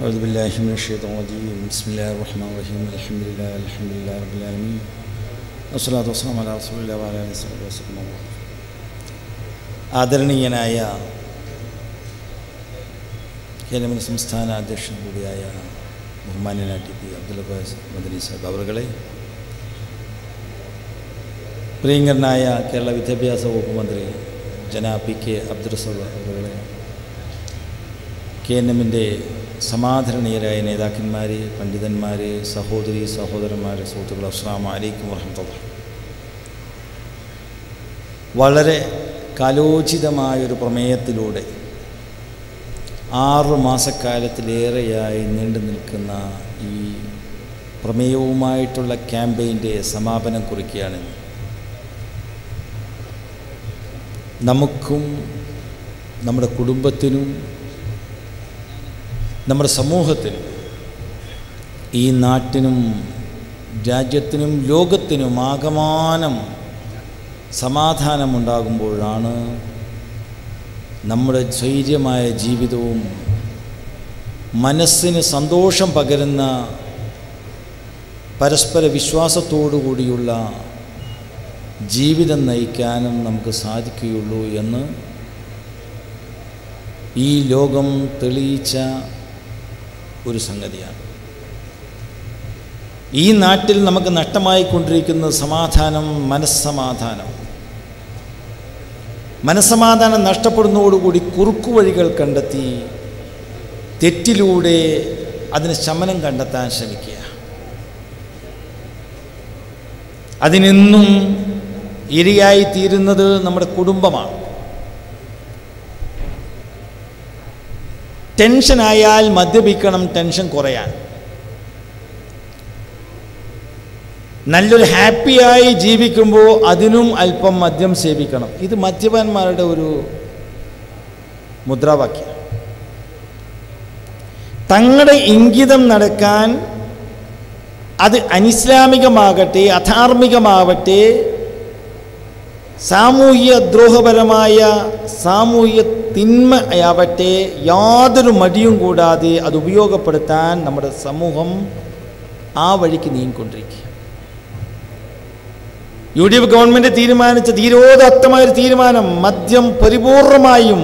أعوذ بالله من الشيطان الرجيم بسم الله الرحمن الرحيم الحمد لله الحمد لله رب العالمين والصلاة والسلام على رسول الله وعلى آله وصحبه وسلم ആദരണീയനായ കേരള സംസ്ഥാന അധ്യക്ഷൻ കൂടിയായ ബഹുമാന്യനായ ടി പി അബ്ദുൽ അബ്ബാസ് മദനി സാഹിബ് അവറുകളെ പ്രിയങ്കരനായ കേരള വിദ്യാഭ്യാസ വകുപ്പ് മന്ത്രി ജനാ പി കെ അബ്ദുൽ റസൂൽ അവറുകളെ കെ എൻ എമ്മിൻ്റെ സമാധരണീയരായ നേതാക്കന്മാർ പണ്ഡിതന്മാർ സഹോദരി സഹോദരന്മാർ സുഹൃത്തുക്കൾ അസ്സാം അലൈക്കും വർഹമത്തുള്ള വളരെ കാലോചിതമായൊരു പ്രമേയത്തിലൂടെ ആറു മാസക്കാലത്തിലേറെയായി നീണ്ടു നിൽക്കുന്ന ഈ പ്രമേയവുമായിട്ടുള്ള ക്യാമ്പയിന്റെ സമാപനം കുറിക്കുകയാണെന്ന്. നമുക്കും നമ്മുടെ കുടുംബത്തിനും നമ്മുടെ സമൂഹത്തിൽ ഈ നാട്ടിനും രാജ്യത്തിനും ലോകത്തിനും ആകമാനം സമാധാനമുണ്ടാകുമ്പോഴാണ് നമ്മുടെ സ്വൈര്യമായ ജീവിതവും മനസ്സിന് സന്തോഷം പകരുന്ന പരസ്പര വിശ്വാസത്തോടു കൂടിയുള്ള ജീവിതം നയിക്കാനും നമുക്ക് സാധിക്കുകയുള്ളൂ എന്ന് ഈ ലോകം തെളിയിച്ച ഒരു സംഗതിയാണ്. ഈ നാട്ടിൽ നമുക്ക് നഷ്ടമായിക്കൊണ്ടിരിക്കുന്ന സമാധാനം മനസ്സമാധാനം. മനസ്സമാധാനം നഷ്ടപ്പെടുന്നതോടുകൂടി കുറുക്കുവഴികൾ കണ്ടെത്തി തെറ്റിലൂടെ അതിന് ശമനം കണ്ടെത്താൻ ശ്രമിക്കുക. അതിനെന്നും ഇരയായി തീരുന്നത് നമ്മുടെ കുടുംബമാണ്. ടെൻഷനായാൽ മദ്യപിക്കണം ടെൻഷൻ കുറയാൻ നല്ലൊരു ഹാപ്പിയായി ജീവിക്കുമ്പോൾ അതിനും അല്പം മദ്യം സേവിക്കണം. ഇത് മദ്യപന്മാരുടെ ഒരു മുദ്രാവാക്യം തങ്ങളുടെ ഇംഗിതം നടക്കാൻ അത് അനിസ്ലാമികമാകട്ടെ അധാർമികമാവട്ടെ സാമൂഹ്യ ദ്രോഹപരമായ സാമൂഹ്യ തിന്മയാവട്ടെ യാതൊരു മടിയും കൂടാതെ അത് ഉപയോഗപ്പെടുത്താൻ നമ്മുടെ സമൂഹം ആ വഴിക്ക് നീങ്ങിക്കൊണ്ടിരിക്കുക യു ഡി എഫ് ഗവൺമെന്റ് തീരുമാനിച്ച തീരോദത്തമായ ഒരു തീരുമാനം മദ്യം പരിപൂർണമായും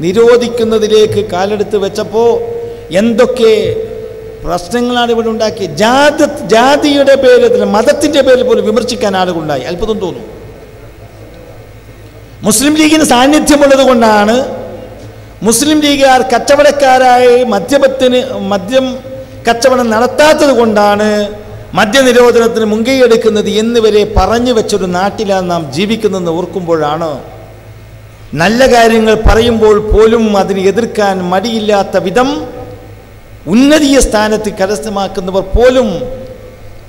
നിരോധിക്കുന്നതിലേക്ക് കാലെടുത്ത് വെച്ചപ്പോൾ എന്തൊക്കെ പ്രശ്നങ്ങളാണ് ഇവിടെ ഉണ്ടാക്കിയത്? ജാതി ജാതിയുടെ പേരിൽ മതത്തിന്റെ പേരിൽ പോലും വിമർശിക്കാൻ ആളുകളുണ്ടായി. അത്ഭുതം തോന്നും. മുസ്ലിം ലീഗിന് സാന്നിധ്യമുള്ളത് കൊണ്ടാണ് മുസ്ലിം ലീഗുകാർ കച്ചവടക്കാരായി മദ്യപത്തിന് മദ്യം കച്ചവടം നടത്താത്തത് കൊണ്ടാണ് മദ്യനിരോധനത്തിന് മുൻകൈയെടുക്കുന്നത് എന്നിവരെ പറഞ്ഞു വെച്ചൊരു നാട്ടിലാണ് നാം ജീവിക്കുന്നതെന്ന് ഓർക്കുമ്പോഴാണ് നല്ല കാര്യങ്ങൾ പറയുമ്പോൾ പോലും അതിനെ എതിർക്കാൻ മടിയില്ലാത്ത വിധം ഉന്നതീയ സ്ഥാനത്ത് കരസ്ഥമാക്കുന്നവർ പോലും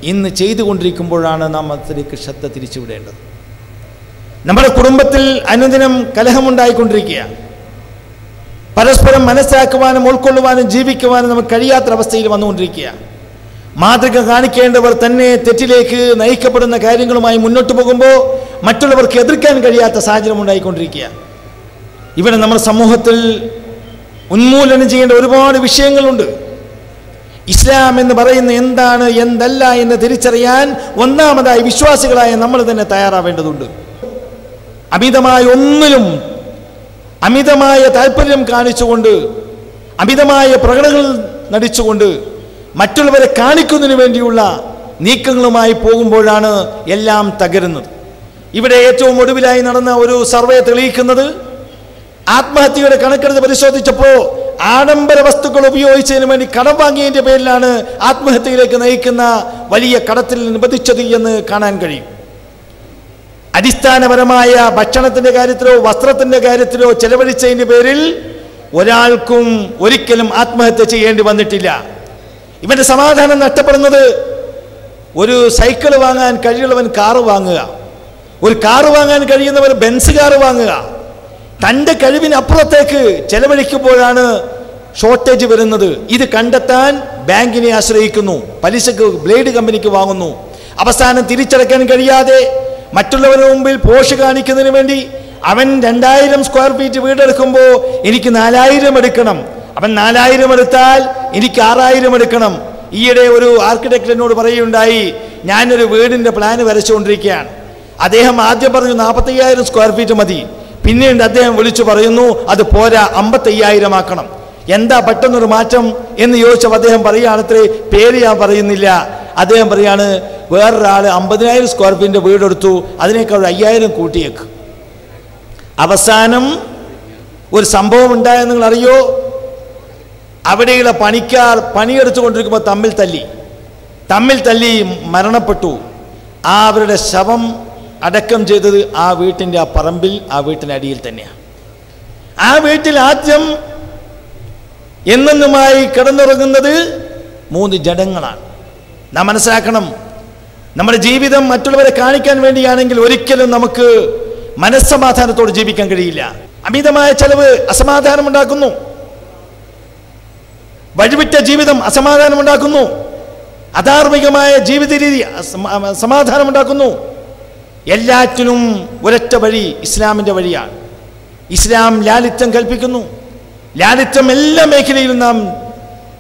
ഇന്ന് ചെയ്തുകൊണ്ടിരിക്കുമ്പോഴാണ് നാം അതിലേക്ക് ശ്രദ്ധ തിരിച്ചുവിടേണ്ടത്. നമ്മുടെ കുടുംബത്തിൽ അനുദിനം കലഹമുണ്ടായിക്കൊണ്ടിരിക്കുക പരസ്പരം മനസ്സിലാക്കുവാനും ഉൾക്കൊള്ളുവാനും ജീവിക്കുവാനും നമുക്ക് കഴിയാത്തൊരവസ്ഥയിൽ വന്നുകൊണ്ടിരിക്കുക മാതൃക കാണിക്കേണ്ടവർ തന്നെ തെറ്റിലേക്ക് നയിക്കപ്പെടുന്ന കാര്യങ്ങളുമായി മുന്നോട്ട് പോകുമ്പോൾ മറ്റുള്ളവർക്ക് എതിർക്കാൻ കഴിയാത്ത സാഹചര്യം ഉണ്ടായിക്കൊണ്ടിരിക്കുക ഇവിടെ നമ്മുടെ സമൂഹത്തിൽ ഉന്മൂലനം ചെയ്യേണ്ട ഒരുപാട് വിഷയങ്ങളുണ്ട്. ഇസ്ലാം എന്ന് പറയുന്ന എന്താണ് എന്തല്ല എന്ന് തിരിച്ചറിയാൻ ഒന്നാമതായി വിശ്വാസികളായ നമ്മൾ തന്നെ തയ്യാറാവേണ്ടതുണ്ട്. അമിതമായ ഒന്നിലും അമിതമായ താല്പര്യം കാണിച്ചുകൊണ്ട് അമിതമായ പ്രകടനങ്ങൾ നടിച്ചുകൊണ്ട് മറ്റുള്ളവരെ കാണിക്കുന്നതിന് വേണ്ടിയുള്ള നീക്കങ്ങളുമായി പോകുമ്പോഴാണ് എല്ലാം തകരുന്നത്. ഇവിടെ ഏറ്റവും ഒടുവിലായി നടന്ന ഒരു സർവേ തെളിയിക്കുന്നത് ആത്മഹത്യയുടെ കണക്കെടുത്ത് പരിശോധിച്ചപ്പോൾ ആഡംബര വസ്തുക്കൾ ഉപയോഗിച്ചതിന് വേണ്ടി കടം വാങ്ങിയതിന്റെ പേരിലാണ് ആത്മഹത്യയിലേക്ക് നയിക്കുന്ന വലിയ കടത്തിൽ നിബന്ധിച്ചത് എന്ന് കാണാൻ കഴിയും. അടിസ്ഥാനപരമായ ഭക്ഷണത്തിന്റെ കാര്യത്തിലോ വസ്ത്രത്തിന്റെ കാര്യത്തിലോ ചെലവഴിച്ചതിന്റെ പേരിൽ ഒരാൾക്കും ഒരിക്കലും ആത്മഹത്യ ചെയ്യേണ്ടി വന്നിട്ടില്ല. ഇവന്റെ സമാധാനം നഷ്ടപ്പെടുന്നത് ഒരു സൈക്കിൾ വാങ്ങാൻ കഴിയുള്ളവൻ കാറ് വാങ്ങുക ഒരു കാറ് വാങ്ങാൻ കഴിയുന്നവർ ബെൻസ് കാറ് വാങ്ങുക. തന്റെ കഴിവിനപ്പുറത്തേക്ക് ചെലവഴിക്കുമ്പോഴാണ് ഷോർട്ടേജ് വരുന്നത്. ഇത് കണ്ടെത്താൻ ബാങ്കിനെ ആശ്രയിക്കുന്നു പലിശക്ക് ബ്ലേഡ് കമ്പനിക്ക് വാങ്ങുന്നു. അവസാനം തിരിച്ചടക്കാൻ കഴിയാതെ മറ്റുള്ളവരുടെ മുമ്പിൽ പോഷ് കാണിക്കുന്നതിന് വേണ്ടി അവൻ രണ്ടായിരം സ്ക്വയർ ഫീറ്റ് വീടെടുക്കുമ്പോൾ എനിക്ക് നാലായിരം എടുക്കണം. അവൻ നാലായിരം എടുത്താൽ എനിക്ക് ആറായിരം എടുക്കണം. ഈയിടെ ഒരു ആർക്കിടെക്ട് എന്നോട് പറയുകയുണ്ടായി ഞാനൊരു വീടിന്റെ പ്ലാൻ വരച്ചുകൊണ്ടിരിക്കുകയാണ്. അദ്ദേഹം ആദ്യം പറഞ്ഞു നാൽപ്പത്തയ്യായിരം സ്ക്വയർ ഫീറ്റ് മതി. പിന്നീട് അദ്ദേഹം വിളിച്ചു പറയുന്നു അത് പോരാ അമ്പത്തയ്യായിരം ആക്കണം. എന്താ പെട്ടെന്നൊരു മാറ്റം? എന്ന് ചോദിച്ചപ്പോൾ അദ്ദേഹം പറയുകയാണത്രേ പേര് ഞാൻ പറയുന്നില്ല. അദ്ദേഹം പറയാണ് വേറൊരാൾ അമ്പതിനായിരം സ്ക്വയർ വീട് വീടെടുത്തു അതിനേക്കാൾ അയ്യായിരം കൂട്ടിയേക്ക്. അവസാനം ഒരു സംഭവം ഉണ്ടായെന്ന് നിങ്ങൾ അറിയോ? അവിടെയുള്ള പണിക്കാർ പണിയെടുത്തുകൊണ്ടിരിക്കുമ്പോൾ തമ്മിൽ തല്ലി. തമ്മിൽ തല്ലി മരണപ്പെട്ടു. ആ അവരുടെ ശവം അടക്കം ചെയ്തത് ആ വീട്ടിന്റെ ആ പറമ്പിൽ ആ വീട്ടിന്റെ അടിയിൽ തന്നെയാണ് ആ വീട്ടിൽ ആദ്യം എന്നെന്നുമായി കിടന്നുറങ്ങുന്നത് മൂന്ന് ജഡങ്ങളാണ്. നാം മനസ്സിലാക്കണം നമ്മുടെ ജീവിതം മറ്റുള്ളവരെ കാണിക്കാൻ വേണ്ടിയാണെങ്കിൽ ഒരിക്കലും നമുക്ക് മനസ്സമാധാനത്തോട് ജീവിക്കാൻ കഴിയില്ല. അമിതമായ ചെലവ് അസമാധാനം ഉണ്ടാക്കുന്നു വഴിവിട്ട ജീവിതം അസമാധാനം ഉണ്ടാക്കുന്നു അധാർമികമായ ജീവിത രീതി സമാധാനം ഉണ്ടാക്കുന്നു എല്ലാറ്റിനും ഒരൊറ്റ വഴി ഇസ്ലാമിന്റെ വഴിയാണ്. ഇസ്ലാം ലാലിത്യം കൽപ്പിക്കുന്നു. ലാലിത്യം എല്ലാ മേഖലയിലും നാം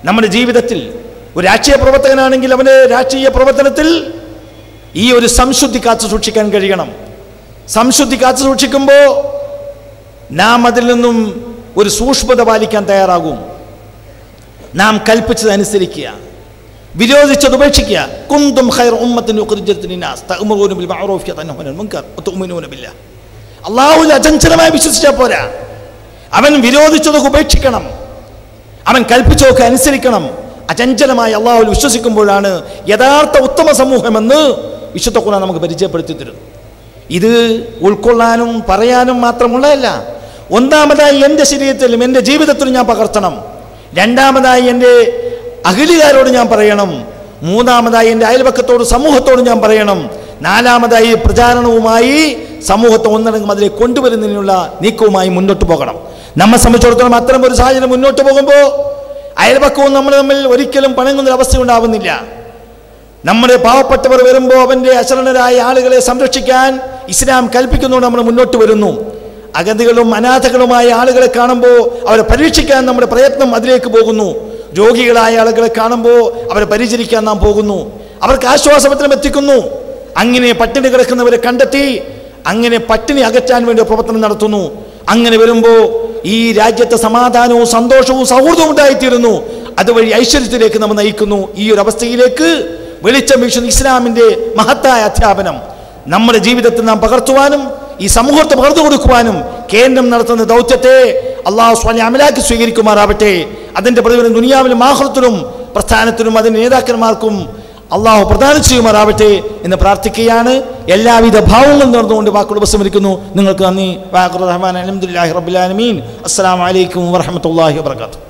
നമ്മുടെ ജീവിതത്തിൽ ഒരു രാഷ്ട്രീയ പ്രവർത്തകനാണെങ്കിൽ അവന്റെ രാഷ്ട്രീയ പ്രവർത്തനത്തിൽ ഈ ഒരു സംശുദ്ധി കാത്തു സൂക്ഷിക്കാൻ കഴിയണം. സംശുദ്ധി കാത്തു സൂക്ഷിക്കുമ്പോൾ നാം അതിൽ നിന്നും ഒരു സൂക്ഷ്മത പാലിക്കാൻ തയ്യാറാകും. നാം കൽപ്പിച്ചത് അനുസരിക്കുക. വിരോധിച്ചത് ഉപേക്ഷിക്കുക. കുന്തും ഖൈർ ഉമ്മത്തിന് അല്ലാഹുവിൽ അചഞ്ചലമായി വിശ്വസിച്ചാൽ പോരാ. അവൻ വിരോധിച്ചതൊക്കെ ഉപേക്ഷിക്കണം. അവൻ കൽപ്പിച്ചതൊക്കെ അനുസരിക്കണം. അചഞ്ചലമായി അള്ളാഹുൽ വിശ്വസിക്കുമ്പോഴാണ് യഥാർത്ഥ ഉത്തമ സമൂഹമെന്ന് വിശുദ്ധ ഖുർആൻ നമുക്ക് പരിചയപ്പെടുത്തി തരുന്നു ഇത് ഉൾക്കൊള്ളാനും പറയാനും മാത്രമുള്ളതല്ല. ഒന്നാമതായി എന്റെ ശരീരത്തിലും എന്റെ ജീവിതത്തിലും ഞാൻ പകർത്തണം. രണ്ടാമതായി എന്റെ അഖിലുകാരോട് ഞാൻ പറയണം. മൂന്നാമതായി എന്റെ അയൽപക്കത്തോട് സമൂഹത്തോട് ഞാൻ പറയണം. നാലാമതായി പ്രചാരണവുമായി സമൂഹത്തെ ഒന്നടങ്കം അതിലേക്ക് കൊണ്ടുവരുന്നതിനുള്ള നീക്കവുമായി മുന്നോട്ട് പോകണം. നമ്മെ സംബന്ധിച്ചിടത്തോളം അത്തരം ഒരു സാഹചര്യം മുന്നോട്ട് പോകുമ്പോൾ അയൽപക്കവും നമ്മൾ തമ്മിൽ ഒരിക്കലും പണങ്ങുന്ന അവസ്ഥ ഉണ്ടാവുന്നില്ല. നമ്മുടെ പാവപ്പെട്ടവർ വരുമ്പോൾ അവന്റെ അശരണരായ ആളുകളെ സംരക്ഷിക്കാൻ ഇസ്ലാം കൽപ്പിക്കുന്നുകൊണ്ട് നമ്മൾ മുന്നോട്ട് വരുന്നു. അഗതികളും അനാഥകളുമായ ആളുകളെ കാണുമ്പോൾ അവരെ പരീക്ഷിക്കാൻ നമ്മുടെ പ്രയത്നം അതിലേക്ക് പോകുന്നു. രോഗികളായ ആളുകളെ കാണുമ്പോൾ അവരെ പരിചരിക്കാൻ നാം പോകുന്നു. അവർക്ക് ആശ്വാസപത്രം എത്തിക്കുന്നു. അങ്ങനെ പട്ടിണി കിടക്കുന്നവരെ കണ്ടെത്തി അങ്ങനെ പട്ടിണി അകറ്റാൻ വേണ്ടി പ്രവർത്തനം നടത്തുന്നു. അങ്ങനെ വരുമ്പോൾ ഈ രാജ്യത്തെ സമാധാനവും സന്തോഷവും സൗഹൃദവും ഉണ്ടായിത്തീരുന്നു. അതുവഴി ഐശ്വര്യത്തിലേക്ക് നമ്മൾ നയിക്കുന്നു. ഈ ഒരു അവസ്ഥയിലേക്ക് വെളിച്ചം വീശുന്ന ഇസ്ലാമിന്റെ മഹത്തായ അധ്യാപനം നമ്മുടെ ജീവിതത്തിൽ നാം പകർത്തുവാനും ഈ സമൂഹത്തെ പകർന്നു കൊടുക്കുവാനും കേന്ദ്രം നടത്തുന്ന ദൗത്യത്തെ അള്ളാഹു സ്വാലി അമലാക്കി സ്വീകരിക്കുമാറാവട്ടെ. അതിന്റെ പ്രതിഫലം ദുനിയാവിലും ആഹൃത്തിലും പ്രസ്ഥാനത്തിനും അതിന്റെ നേതാക്കന്മാർക്കും അള്ളാഹു പ്രദാനം ചെയ്യുമാറാവട്ടെ എന്ന് പ്രാർത്ഥിക്കുകയാണ്. എല്ലാവിധ ഭാവങ്ങളും നേർന്നുകൊണ്ട് വാക്കുകൾ ഉപസമരിക്കുന്നു നിങ്ങൾക്ക് നന്ദി. വാഖുർ റഹ്മാൻ അലഹമുല്ലാഹി റബ്ബുലാലമീൻ അസ്സലാമു അലൈക്കും വറഹമത്തല്ലാഹി വാത്തു